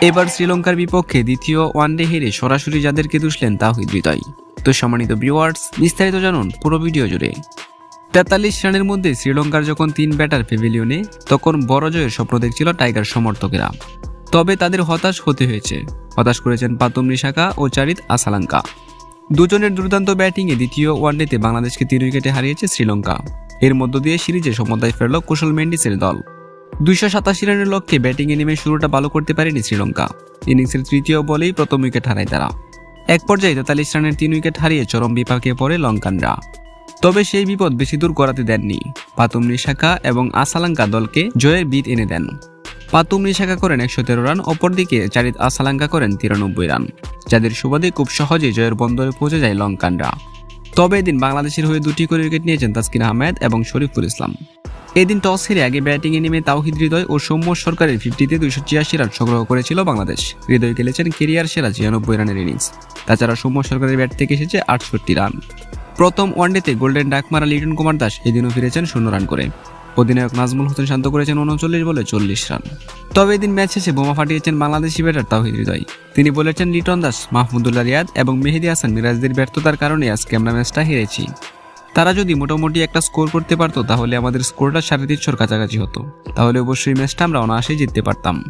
এবার শ্রীলঙ্কার বিপক্ষে দ্বিতীয় ওয়ানডে হেরে সরাসরি যাদেরকে দুষলেন তাহিদ হৃদয়। তো সম্মানিত ভিউয়ার্স, বিস্তারিত জানুন পুরো ভিডিও জুড়ে। তেতাল্লিশ রানের মধ্যে শ্রীলঙ্কার যখন তিন ব্যাটার প্যাভিলিয়নে, তখন বড় জয়ের স্বপ্ন দেখছিল টাইগার সমর্থকেরা। তবে তাদের হতাশ হতে হয়েছে। হতাশ করেছেন পাতুম নিশাকা ও চারিত আসালাঙ্কা। দুজনের দুর্দান্ত ব্যাটিংয়ে দ্বিতীয় ওয়ানডেতে বাংলাদেশকে তিন উইকেটে হারিয়েছে শ্রীলঙ্কা। এর মধ্য দিয়ে সিরিজে সমতায় ফেরল কুশল মেন্ডিসের দল। দুইশো সাতাশি রানের লক্ষ্যে ব্যাটিংয়ে নেমে শুরুটা ভালো করতে পারেনি শ্রীলঙ্কা। ইনিংসের তৃতীয় বলেই প্রথম উইকেট হারায় তারা। এক পর্যায়ে তেতাল্লিশ রানের তিন উইকেট হারিয়ে চরম বিপাকে পড়ে লঙ্কানরা। তবে সেই বিপদ বেশি দূর করাতে দেননি। পাতুম নিশাকা এবং আসালাঙ্কা দলকে জয়ের বিদ এনে দেন। পাতুম নিশাকা করেন একশো তেরো রান, অপরদিকে চারিত আসালাঙ্কা করেন তিরানব্বই রান, যাদের সুবাদে খুব সহজেই জয়ের বন্দরে পৌঁছে যায় লঙ্কানরা। তবে এদিন বাংলাদেশের হয়ে দুটি করে উইকেট নিয়েছেন তাসকিন আহমেদ এবং শরীফুল ইসলাম। এদিন টস হেরে আগে ব্যাটিংয়ে নেমে তাওহিদ হৃদয় ও সৌম্য সরকারের ফিফটিতে দুইশো ছিয়াশি রান সংগ্রহ করেছিল বাংলাদেশ। হৃদয় খেলেছেন কেরিয়ার সেরা ছিয়ানব্বই রানের ইনিংস। তাছাড়া সৌম্য সরকারের ব্যাট থেকে এসেছে আটষট্টি রান। প্রথম ওয়ানডেতে গোল্ডেন ডাক মারা লিটন কুমার দাস এদিনও ফিরেছেন শূন্য রান করে। অধিনায়ক নাজমুল হোসেন শান্ত করেছেন উনচল্লিশ বলে চল্লিশ রান। তবে এদিন ম্যাচ শেষে বোমা ফাটিয়েছেন বাংলাদেশি ব্যাটার তাহিদ হৃদয়। তিনি বলেছেন লিটন দাস, মাহমুদুল্লাহ রিয়াদ এবং মেহেদি হাসান মিরাজদের ব্যর্থতার কারণে আজকে আমরা ম্যাচটা হেরেছি। তারা যদি মোটামুটি একটা স্কোর করতে পারতো, তাহলে আমাদের স্কোরটা সাড়ে তিনশোর কাছাকাছি হতো। তাহলে অবশ্যই ম্যাচটা আমরা অনায়াসেই জিততে পারতাম।